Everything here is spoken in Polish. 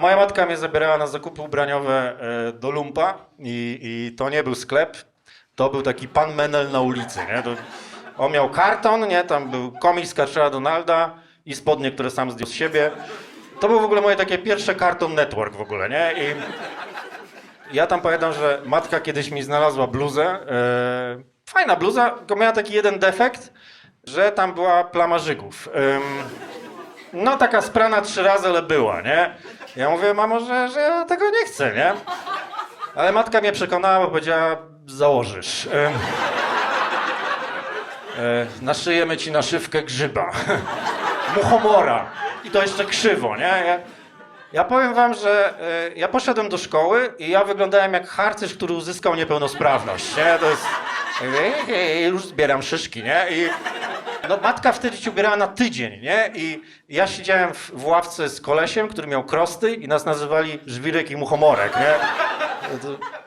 Moja matka mnie zabierała na zakupy ubraniowe e, do Lumpa i, i to nie był sklep, to był taki pan Menel na ulicy, nie? To, on miał karton, nie? Tam był komiks Karczela Donalda i spodnie, które sam zdjął z siebie. To był w ogóle moje takie pierwsze Cartoon Network w ogóle, nie? I ja tam pamiętam, że matka kiedyś mi znalazła bluzę. E, fajna bluza, tylko miała taki jeden defekt, że tam była plama żygów. Em, no taka sprana trzy razy, ale była, nie? Ja mówię, mamo, że, że ja tego nie chcę, nie? Ale matka mnie przekonała, bo powiedziała, założysz. Em, e, naszyjemy ci naszywkę grzyba. Muchomora. I to jeszcze krzywo, nie? Ja, ja powiem wam, że e, ja poszedłem do szkoły i ja wyglądałem jak harcerz, który uzyskał niepełnosprawność, nie? To jest... e, e, Już zbieram szyszki, nie? I no, matka wtedy ci ubierała na tydzień, nie? I ja siedziałem w, w ławce z kolesiem, który miał krosty i nas nazywali żwirek i muchomorek, nie? To-